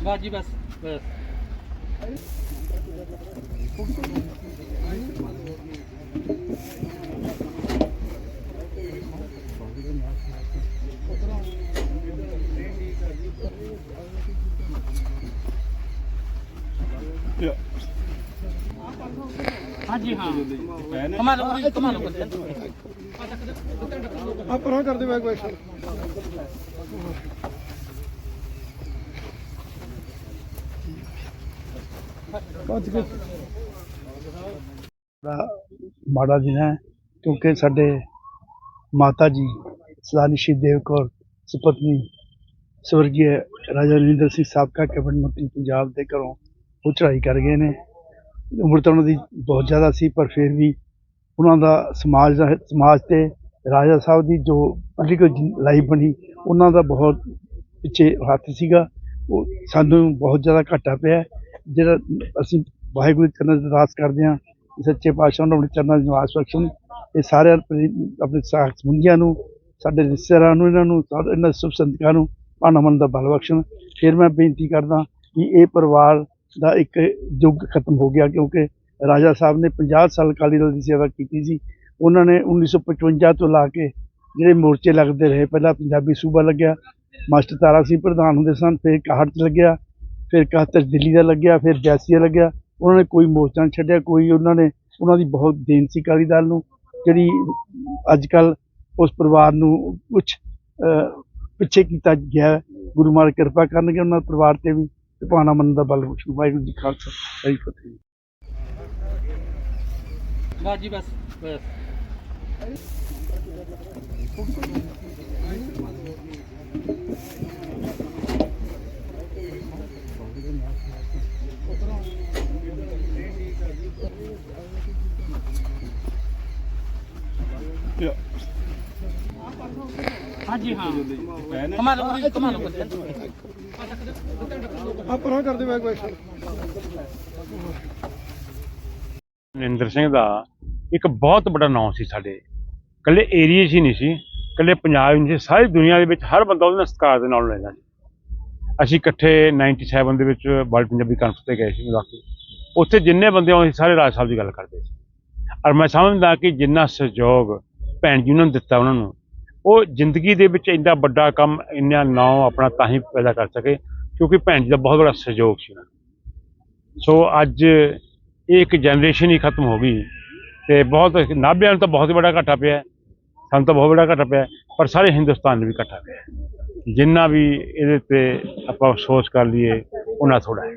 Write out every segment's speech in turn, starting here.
ਬਸ ਜੀ, ਬਸ ਬਸ। ਹਾਂਜੀ, ਹਾਂ। ਕਮਾ ਲਓ ਕਮਾ ਆ ਪਰਾਂ ਕਰ ਦੇ ਬੈਗ ਬੈਗ। ਬਾਤ ਕੇ ਮਾੜਾ ਦਿਨ ਹੈ ਕਿਉਂਕਿ ਸਾਡੇ ਮਾਤਾ ਜੀ ਸਦਾਨੀ ਸ਼੍ਰੀ ਦੇਵ ਕੌਰ, ਸੁਪਤਨੀ ਸਵਰਗੀ ਰਾਜਾ ਰਵਿੰਦਰ ਸਿੰਘ ਸਾਬਕਾ ਕੈਬਨਿਟ ਮੰਤਰੀ ਪੰਜਾਬ ਦੇ ਘਰੋਂ ਉਹ ਚੜ੍ਹਾਈ ਕਰ ਗਏ ਨੇ। ਉਮਰ ਤਾਂ ਉਹਨਾਂ ਦੀ ਬਹੁਤ ਜ਼ਿਆਦਾ ਸੀ, ਪਰ ਫਿਰ ਵੀ ਉਹਨਾਂ ਦਾ ਸਮਾਜ ਦਾ ਸਮਾਜ ਤੇ ਰਾਜਾ ਸਾਹਿਬ ਦੀ ਜੋ ਪੋਲੀਟੀਕਲ ਲਾਈਫ ਬਣੀ, ਉਹਨਾਂ ਦਾ ਬਹੁਤ ਪਿੱਛੇ ਹੱਥ ਸੀਗਾ। ਉਹ ਸਾਨੂੰ ਬਹੁਤ ਜ਼ਿਆਦਾ ਘਾਟਾ ਪਿਆ। ਜਿਹੜਾ ਅਸੀਂ ਵਾਹਿਗੁਰੂ ਦੇ ਚਰਨਾਂ 'ਚ ਅਰਦਾਸ ਕਰਦੇ ਹਾਂ, ਸੱਚੇ ਪਾਤਸ਼ਾਹ ਨੂੰ ਆਪਣੇ ਚਰਨਾਂ 'ਚ ਨਿਵਾਸ ਬਖਸ਼ਣ, ਇਹ ਸਾਰਿਆਂ ਆਪਣੇ ਸਾਥ ਸੰਬੰਧੀਆਂ ਨੂੰ, ਸਾਡੇ ਰਿਸ਼ਤੇਦਾਰਾਂ ਨੂੰ, ਇਹਨਾਂ ਨੂੰ ਸਾਰੇ ਇਹਨਾਂ ਸੁਭ ਸੰਤਕਾਂ ਨੂੰ ਭਾਣਾ ਦਾ ਬਲ ਬਖਸ਼ਣ। ਫਿਰ ਮੈਂ ਬੇਨਤੀ ਕਰਦਾ ਕਿ ਇਹ ਪਰਿਵਾਰ ਦਾ ਇੱਕ ਯੁੱਗ ਖਤਮ ਹੋ ਗਿਆ ਕਿਉਂਕਿ ਰਾਜਾ ਸਾਹਿਬ ਨੇ 50 ਸਾਲ ਅਕਾਲੀ ਦਲ ਦੀ ਸੇਵਾ ਕੀਤੀ ਸੀ। ਉਹਨਾਂ ਨੇ 1955 ਤੋਂ ਲਾ ਕੇ ਜਿਹੜੇ ਮੋਰਚੇ ਲੱਗਦੇ ਰਹੇ, ਪਹਿਲਾਂ ਪੰਜਾਬੀ ਸੂਬਾ ਲੱਗਿਆ, ਮਾਸਟਰ ਤਾਰਾ ਸਿੰਘ ਪ੍ਰਧਾਨ ਹੁੰਦੇ ਸਨ, ਫਿਰ 61 ਚ ਲੱਗਿਆ। ਫਿਰ 71 ਦਿੱਲੀ ਦਾ ਲੱਗਿਆ, ਫਿਰ ਜੈਸੀਆ ਲੱਗਿਆ। ਉਹਨਾਂ ਨੇ ਕੋਈ ਮੋਰਚਾ ਨਹੀਂ ਛੱਡਿਆ, ਕੋਈ ਉਹਨਾਂ ਨੇ, ਉਹਨਾਂ ਦੀ ਬਹੁਤ ਦੇਣ ਸੀ ਅਕਾਲੀ ਦਲ ਨੂੰ, ਜਿਹੜੀ ਅੱਜ ਕੱਲ ਉਸ ਪਰਿਵਾਰ ਨੂੰ ਕੁਝ ਪਿੱਛੇ ਕੀਤਾ ਗਿਆ। ਗੁਰੂ ਮਾਰ ਕਿਰਪਾ ਕਰਨਗੇ ਉਹਨਾਂ ਦੇ ਪਰਿਵਾਰ ਤੇ ਵੀ, ਤੇ ਭਾਣਾ ਮੰਨ ਦਾ ਬਲ ਬਖਸ਼ੂ ਵਾਹਿਗੁਰੂ ਜੀ ਖਾਲਸਾ, ਵਾਹਿਗੁਰੂ ਫਤਿਹ। ਬਸ ਬਸ ਬਸ। ਹਾਂਜੀ ਹਾਂ। ਕਮਾ ਲਓ ਕਮਾ ਲਓ ਆ ਪਰਾਂ ਕਰ ਦੇ ਬੈਗ ਬੈਗ ਨਰਿੰਦਰ ਸਿੰਘ ਦਾ ਇੱਕ ਬਹੁਤ ਵੱਡਾ ਨਾਮ ਸੀ ਸਾਡੇ। ਇਕੱਲੇ ਏਰੀਏ 'ਚ ਹੀ ਨਹੀਂ ਸੀ ਇਕੱਲੇ ਪੰਜਾਬ 'ਚ ਨਹੀਂ ਸੀ ਸਾਰੀ ਦੁਨੀਆ ਦੇ ਵਿੱਚ ਹਰ ਬੰਦਾ ਉਹਦੇ ਨਾਲ ਸਤਿਕਾਰ ਦੇ ਨਾਲ ਲੈਂਦਾ ਸੀ। ਅਸੀਂ ਇਕੱਠੇ 97 ਦੇ ਵਿੱਚ ਵਰਲਡ ਪੰਜਾਬੀ ਕਾਨਫਰੰਸ ਤੇ ਗਏ ਸੀ ਮਿਲਾਕੀ ਉੱਥੇ ਜਿੰਨੇ ਬੰਦੇ ਆਉਂਦੇ ਸੀ ਸਾਰੇ ਰਾਜ ਸਾਹਿਬ ਦੀ ਗੱਲ ਕਰਦੇ ਸੀ। ਔਰ ਮੈਂ ਸਮਝਦਾ ਕਿ ਜਿੰਨਾ ਸਹਿਯੋਗ ਭੈਣ ਜੀ ਉਹਨਾਂ ਨੂੰ ਦਿੱਤਾ ਉਹਨਾਂ ਨੂੰ। ਉਹ ਜ਼ਿੰਦਗੀ ਦੇ ਵਿੱਚ ਇੰਨਾ ਵੱਡਾ ਕੰਮ, ਇੰਨਾ ਨਾਮ ਆਪਣਾ ਤਾਂ ਹੀ ਪੈਦਾ ਕਰ ਸਕੇ, ਕਿਉਂਕਿ ਭੈਣ ਜੀ ਦਾ ਬਹੁਤ ਬੜਾ ਸਹਿਯੋਗ ਸੀ ਉਹਨਾਂ ਨੂੰ। ਸੋ ਅੱਜ ਇਹ ਇੱਕ ਜਨਰੇਸ਼ਨ ਹੀ ਖਤਮ ਹੋ ਗਈ ਤੇ ਬਹੁਤ ਨਾਭਿਆਂ ਨੂੰ ਤਾਂ ਬਹੁਤ ਹੀ ਵੱਡਾ ਘਾਟਾ ਪਿਆ ਸਾਨੂੰ ਤਾਂ ਬਹੁਤ ਵੱਡਾ ਘਾਟਾ ਪਿਆ ਪਰ ਸਾਰੇ ਹਿੰਦੁਸਤਾਨ ਨੂੰ ਵੀ ਘਾਟਾ ਪਿਆ ਜਿੰਨਾ ਵੀ ਇਹਦੇ ਤੇ ਆਪਾਂ ਅਫਸੋਸ ਕਰ ਲਈਏ, ਉਹਨਾਂ ਥੋੜਾ ਹੈ।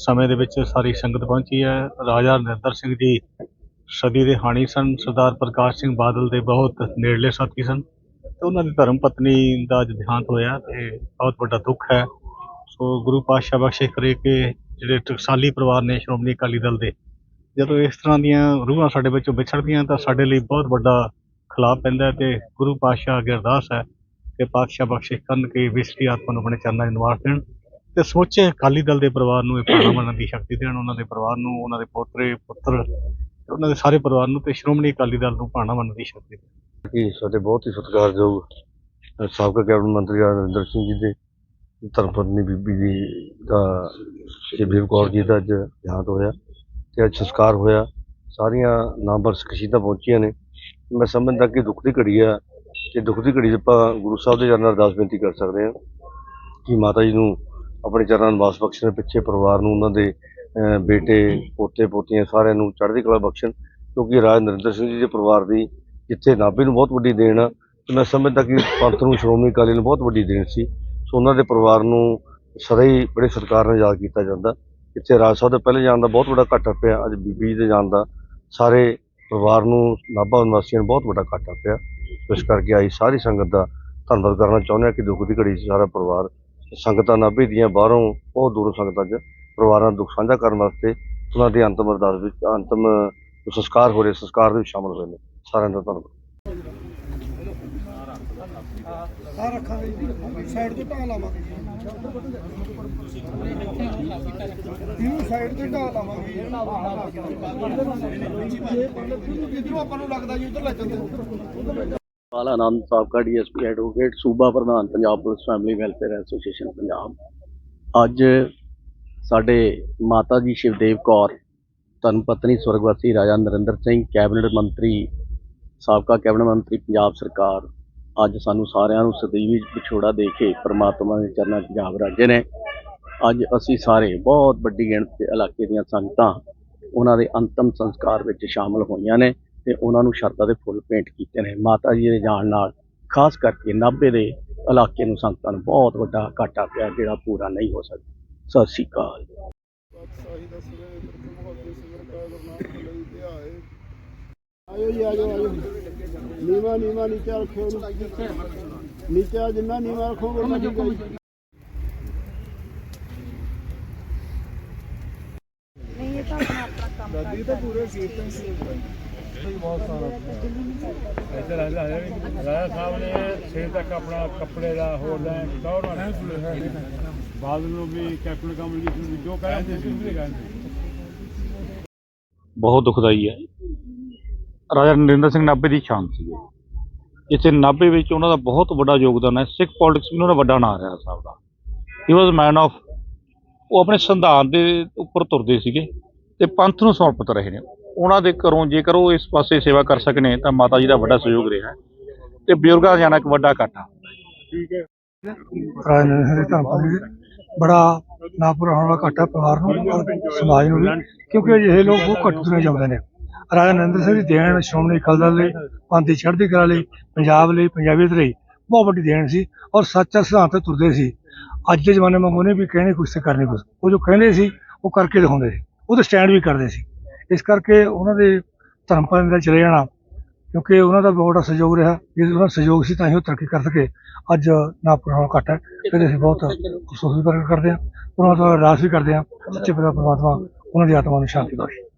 ਸਮੇਂ ਦੇ ਵਿੱਚ ਸਾਰੀ ਸੰਗਤ ਪਹੁੰਚੀ ਹੈ। ਰਾਜਾ ਨਰਿੰਦਰ ਸਿੰਘ ਜੀ ਸਦੀ ਦੇ ਹਾਣੀ ਸਨ। ਸਰਦਾਰ ਪ੍ਰਕਾਸ਼ ਸਿੰਘ ਬਾਦਲ ਦੇ ਬਹੁਤ ਨੇੜਲੇ ਸਾਥੀ ਸਨ। ਤੇ ਉਹਨਾਂ ਦੀ ਧਰਮ ਪਤਨੀ ਦਾ ਅੱਜ ਦੇਹਾਂਤ ਹੋਇਆ ਤੇ ਬਹੁਤ ਵੱਡਾ ਦੁੱਖ ਹੈ। ਸੋ ਗੁਰੂ ਪਾਤਸ਼ਾਹ ਬਖਸ਼ੇ ਕਰੇ ਕਿ ਜਿਹੜੇ ਟਕਸਾਲੀ ਪਰਿਵਾਰ ਨੇ ਸ਼੍ਰੋਮਣੀ ਅਕਾਲੀ ਦਲ ਦੇ, ਜਦੋਂ ਇਸ ਤਰ੍ਹਾਂ ਦੀਆਂ ਰੂਹਾਂ ਸਾਡੇ ਵਿੱਚੋਂ ਵਿਛੜਦੀਆਂ ਤਾਂ ਸਾਡੇ ਲਈ ਬਹੁਤ ਵੱਡਾ ਖਿਲਾਫ ਪੈਂਦਾ ਹੈ ਤੇ ਗੁਰੂ ਪਾਤਸ਼ਾਹ ਅੱਗੇ ਅਰਦਾਸ ਹੈ ਕਿ ਪਾਤਸ਼ਾਹ ਬਖਸ਼ਿਸ਼ ਕਰਨ ਕਿ ਵਿਸਰੀ ਆਤਮਾ ਨੂੰ ਆਪਣੇ ਚਰਨਾਂ 'ਚ ਨਿਵਾਸ ਦੇਣ। ਤੇ ਸਮੁੱਚੇ ਅਕਾਲੀ ਦਲ ਦੇ ਪਰਿਵਾਰ ਨੂੰ ਇਹ ਭਾਣਾ ਬਣਨ ਦੀ ਸ਼ਕਤੀ ਦੇਣ, ਉਹਨਾਂ ਦੇ ਪਰਿਵਾਰ ਨੂੰ, ਉਹਨਾਂ ਦੇ ਪੋਤਰੇ, ਪੁੱਤਰ ਉਹਨਾਂ ਦੇ ਸਾਰੇ ਪਰਿਵਾਰ ਨੂੰ ਤੇ ਸ਼੍ਰੋਮਣੀ ਅਕਾਲੀ ਦਲ ਨੂੰ ਭਾਣਾ ਬਣਨ ਦੀ ਸ਼ਕਤੀ ਦੇਣ। ਕਿ ਸਾਡੇ ਬਹੁਤ ਹੀ ਸਤਿਕਾਰਯੋਗ ਸਾਬਕਾ ਕੈਬਨਿਟ ਮੰਤਰੀ ਆ ਸਿੰਘ ਜੀ ਦੇ ਧਰਮਪਤਨੀ ਬੀਬੀ ਜੀ ਦਾ ਸ਼ਿਵਦੇਵ ਕੌਰ ਜੀ ਦਾ ਅੱਜ ਦੇਹਾਂਤ ਹੋਇਆ ਤੇ ਅੱਜ ਸੰਸਕਾਰ ਹੋਇਆ। ਸਾਰੀਆਂ ਨਾਮਵਰ ਸ਼ਖਸੀਅਤਾਂ ਪਹੁੰਚੀਆਂ ਨੇ। ਮੈਂ ਸਮਝਦਾ ਕਿ ਦੁੱਖ ਦੀ ਘੜੀ ਆ। ਕਿ ਦੁੱਖ ਦੀ ਘੜੀ 'ਚ ਆਪਾਂ ਗੁਰੂ ਸਾਹਿਬ ਦੇ ਚਰਨਾਂ ਅਰਦਾਸ ਬੇਨਤੀ ਕਰ ਸਕਦੇ ਹਾਂ ਕਿ ਮਾਤਾ ਜੀ ਨੂੰ ਆਪਣੇ ਚਰਨਾਂ ਨਿਵਾਸ ਬਖਸ਼ਣ ਪਿੱਛੇ ਪਰਿਵਾਰ ਨੂੰ, ਉਹਨਾਂ ਦੇ ਬੇਟੇ, ਪੋਤੇ, ਪੋਤੀਆਂ ਸਾਰਿਆਂ ਨੂੰ ਚੜ੍ਹਦੀ ਕਲਾ ਬਖਸ਼ਣ, ਕਿਉਂਕਿ ਰਾਜ ਨਰਿੰਦਰ ਸਿੰਘ ਜੀ ਦੇ ਪਰਿਵਾਰ ਦੀ ਜਿੱਥੇ ਨਾਭੇ ਨੂੰ ਬਹੁਤ ਵੱਡੀ ਦੇਣ ਆ, ਤੇ ਮੈਂ ਸਮਝਦਾ ਕਿ ਪੰਥ ਨੂੰ, ਸ਼੍ਰੋਮਣੀ ਅਕਾਲੀ ਨੂੰ ਬਹੁਤ ਵੱਡੀ ਦੇਣ ਸੀ, ਸੋ ਉਹਨਾਂ ਦੇ ਪਰਿਵਾਰ ਨੂੰ ਸਦਾ ਹੀ ਬੜੇ ਸਰਕਾਰ ਨੇ ਯਾਦ ਕੀਤਾ ਜਾਂਦਾ। ਇੱਥੇ ਰਾਜ ਸਾਹਿਬ ਦੇ ਪਹਿਲੇ ਜਾਣ ਦਾ ਬਹੁਤ ਵੱਡਾ ਘਾਟਾ ਪਿਆ, ਅੱਜ ਬੀਬੀ ਜੀ ਦੇ ਜਾਣ ਦਾ, ਸਾਰੇ ਪਰਿਵਾਰ ਨੂੰ, ਨਾਭਾ ਨਿਵਾਸੀਆਂ ਨੂੰ ਬਹੁਤ ਵੱਡਾ ਘਾਟਾ ਪਿਆ। ਇਸ ਕਰਕੇ ਆਈ ਸਾਰੀ ਸੰਗਤ ਦਾ ਧੰਨਵਾਦ ਕਰਨਾ ਚਾਹੁੰਦੇ ਹਾਂ ਕਿ ਦੁੱਖ ਦੀ ਘੜੀ ਸਾਰਾ ਪਰਿਵਾਰ ਸੰਗਤਾਂ ਨਾਭੇ ਦੀਆਂ ਬਾਹਰੋਂ ਬਹੁਤ ਦੂਰੋਂ ਸੰਗਤਾਂ 'ਚ ਪਰਿਵਾਰਾਂ ਦਾ ਦੁੱਖ ਸਾਂਝਾ ਕਰਨ ਵਾਸਤੇ ਉਹਨਾਂ ਦੇ ਅੰਤਮ ਅਰਦਾਸ ਵਿੱਚ ਅੰਤਮ ਸੰਸਕਾਰ ਹੋ ਰਹੇ, ਸੰਸਕਾਰ ਦੇ ਵਿੱਚ ਸ਼ਾਮਲ ਹੋਏ ਨੇ। ਸਾਰਿਆਂ ਦਾ ਧੰਨਵਾਦ। ਆ ਰੱਖਾਂਗੇ ਸਾਈਡ ਤੋਂ ਢਾਹ ਲਾਵਾਂਗੇ ਇਹਨੂੰ ਸਾਈਡ ਤੇ ਢਾਹ ਲਾਵਾਂਗੇ। ਜਿੱਧਰੋਂ ਆਪਾਂ ਨੂੰ ਲੱਗਦਾ ਜੀ, ਉਧਰ ਲੈ ਚੱਲਦੇ। ਪਾਲ ਆਨੰਦ ਸਾਬਕਾ ਡੀਐਸਪੀ ਐਡਵੋਕੇਟ ਸੂਬਾ ਪ੍ਰਧਾਨ, Punjab police family welfare association, Punjab. ਅੱਜ ਸਾਡੇ ਮਾਤਾ ਜੀ ਸ਼ਿਵਦੇਵ ਕੌਰ ਧਰਮ ਪਤਨੀ ਸਵਰਗਵਾਸੀ ਰਾਜਾ ਨਰਿੰਦਰ ਸਿੰਘ, ਕੈਬਨਿਟ ਮੰਤਰੀ, ਸਾਬਕਾ ਕੈਬਨਿਟ ਮੰਤਰੀ ਪੰਜਾਬ ਸਰਕਾਰ, ਅੱਜ ਸਾਨੂੰ ਸਾਰਿਆਂ ਨੂੰ ਸਦੀਵੀ ਵਿਛੋੜਾ ਦੇ ਕੇ ਪ੍ਰਮਾਤਮਾ ਦੇ ਚਰਨਾਂ 'ਚ ਜਾ ਰਾਜੇ ਨੇ। ਅੱਜ ਅਸੀਂ ਸਾਰੇ ਬਹੁਤ ਵੱਡੀ ਗਿਣਤੀ ਇਲਾਕੇ ਦੀਆਂ ਸੰਗਤਾਂ, ਉਹਨਾਂ ਦੇ ਅੰਤਮ ਸੰਸਕਾਰ ਵਿੱਚ ਸ਼ਾਮਲ ਹੋਈਆਂ ਨੇ। ਤੇ ਉਹਨਾਂ ਨੂੰ ਸ਼ਰਧਾ ਦੇ ਫੁੱਲ ਭੇਂਟ ਕੀਤੇ ਨੇ। ਮਾਤਾ ਜੀ ਦੇ ਜਾਣ ਨਾਲ ਖਾਸ ਕਰਕੇ ਨਾਭੇ ਦੇ ਇਲਾਕੇ ਨੂੰ ਸੰਗਤਾਂ ਨੂੰ ਬਹੁਤ ਵੱਡਾ ਘਾਟਾ ਪਿਆ ਜਿਹੜਾ ਪੂਰਾ ਨਹੀਂ ਹੋ ਸਕਦਾ। ਸਤਿ ਸ਼੍ਰੀ ਅਕਾਲ। ਆਇਓ ਜੀ ਆਜੋ ਆਜੋ ਨੀਵਾ ਨੀਵਾ ਨੀਚੇ ਰੱਖੋ ਇਹਨੂੰ ਨੀਚੇ ਜਿੰਨਾ ਨੀਵਾ ਰੱਖੋਗੇ ਉਹਨਾਂ ਠੀਕ ਹੈ। ਜੀ ਨਹੀਂ ਇਹ ਤਾਂ ਆਪਣਾ ਆਪਣਾ ਕੰਮ ਦਾਦੀ ਤਾਂ ਪੂਰੇ ਕੀਰਤਨ ਸੀ ਬਹੁਤ ਸਾਰਾ ਇੱਧਰ ਰਾਜਾ ਸਾਹਿਬ ਨੇ ਛੇ ਤੱਕ ਆਪਣਾ ਕੱਪੜੇ ਦਾ ਹੋਰ ਦਾ ਦੌੜਨਾ ਬਾਦਲ ਨੂੰ ਵੀ ਕੈਪਟਨ ਕਮਲਜੀਤ ਨੂੰ ਜੋ ਕਹਿੰਦੇ ਸੀ ਉਹ ਕਹਿੰਦੇ ਬਹੁਤ ਦੁਖਦਾਈ ਹੈ। ਰਾਜਾ ਨਰਿੰਦਰ ਸਿੰਘ ਨਾਭੇ ਦੀ ਸ਼ਾਨ ਸੀਗੇ ਇੱਥੇ ਨਾਭੇ ਵਿੱਚ ਉਹਨਾਂ ਦਾ ਬਹੁਤ ਵੱਡਾ ਯੋਗਦਾਨ ਹੈ। ਸਿੱਖ ਪੋਲਿਟਿਕਸ ਵਿੱਚ ਉਹਨਾਂ ਦਾ ਵੱਡਾ ਨਾਂ ਰਿਹਾ ਸਾਹਿਬ ਦਾ। ਹੀ ਵਾਸ ਮੈਨ ਆਫ ਉਹ ਆਪਣੇ ਸੰਵਿਧਾਨ ਦੇ ਉੱਪਰ ਤੁਰਦੇ ਸੀਗੇ ਤੇ ਪੰਥ ਨੂੰ ਸਮਰਪਿਤ ਰਹੇ ਨੇ। ਉਹਨਾਂ ਦੇ ਘਰੋਂ ਜੇਕਰ ਉਹ ਇਸ ਪਾਸੇ ਸੇਵਾ ਕਰ ਸਕਨੇ ਤਾਂ ਮਾਤਾ ਜੀ ਦਾ ਵੱਡਾ ਸਹਿਯੋਗ ਰਿਹਾ ਤੇ ਬਜ਼ੁਰਗਾਂ ਜਾਣਾ ਇੱਕ ਵੱਡਾ ਘਾਟਾ। ਧਰਮ ਦੇ ਬੜਾ ਨਾਪੁਰ ਹੋਣ ਵਾਲਾ ਘਾਟਾ ਪਰਿਵਾਰ ਨੂੰ ਔਰ ਸਮਾਜ ਨੂੰ ਵੀ ਕਿਉਂਕਿ ਅਜਿਹੇ ਲੋਕ ਬਹੁਤ ਘੱਟ ਦੁਨੀਆ ਜਾਂਦੇ ਨੇ। ਰਾਜਾ ਨਰਿੰਦਰ ਸਿੰਘ ਦੀ ਦੇਣ ਸ਼੍ਰੋਮਣੀ ਅਕਾਲੀ ਦਲ ਲਈ ਪੰਥ ਦੀ ਚੜ੍ਹਦੀ ਕਲਾ ਲਈ ਪੰਜਾਬ ਲਈ ਪੰਜਾਬੀਅਤ ਲਈ ਬਹੁਤ ਵੱਡੀ ਦੇਣ ਸੀ ਔਰ ਸੱਚਾ ਸਿਧਾਂਤ ਤੇ ਤੁਰਦੇ ਸੀ। ਅੱਜ ਦੇ ਜ਼ਮਾਨੇ ਵਾਂਗੂ ਨਹੀਂ ਵੀ ਕਹਿਣੇ ਕੁਛ ਤੇ ਕਰਨੇ ਕੁਛ। ਉਹ ਜੋ ਕਹਿੰਦੇ ਸੀ ਉਹ ਕਰਕੇ ਦਿਖਾਉਂਦੇ ਸੀ। ਉਹਦੇ ਸਟੈਂਡ ਵੀ ਕਰਦੇ ਸੀ। ਇਸ ਕਰਕੇ ਉਹਨਾਂ ਦੇ ਧਰਮ ਪਤਨੀ ਦਾ ਚਲੇ ਜਾਣਾ, ਕਿਉਂਕਿ ਉਹਨਾਂ ਦਾ ਬਹੁਤ ਵੱਡਾ ਸਹਿਯੋਗ ਰਿਹਾ। ਜੇ ਉਹਨਾਂ ਦਾ ਸਹਿਯੋਗ ਸੀ ਤਾਂ ਹੀ ਉਹ ਤਰੱਕੀ ਕਰ ਸਕੇ। ਅੱਜ ਨਾਪੁਰ ਨਾਲੋਂ ਘੱਟ ਹੈ, ਫਿਰ ਅਸੀਂ ਬਹੁਤ ਅਫਸੋਸ ਵੀ ਪ੍ਰਗਟ ਕਰਦੇ ਹਾਂ ਉਹਨਾਂ ਦਾ ਅਰਦਾਸ ਵੀ ਕਰਦੇ ਹਾਂ, ਸੱਚੇ ਪਿਤਾ ਪਰਮਾਤਮਾ ਉਹਨਾਂ ਦੀ ਆਤਮਾ ਨੂੰ ਸ਼ਾਂਤੀ ਬਖਸ਼ੇ।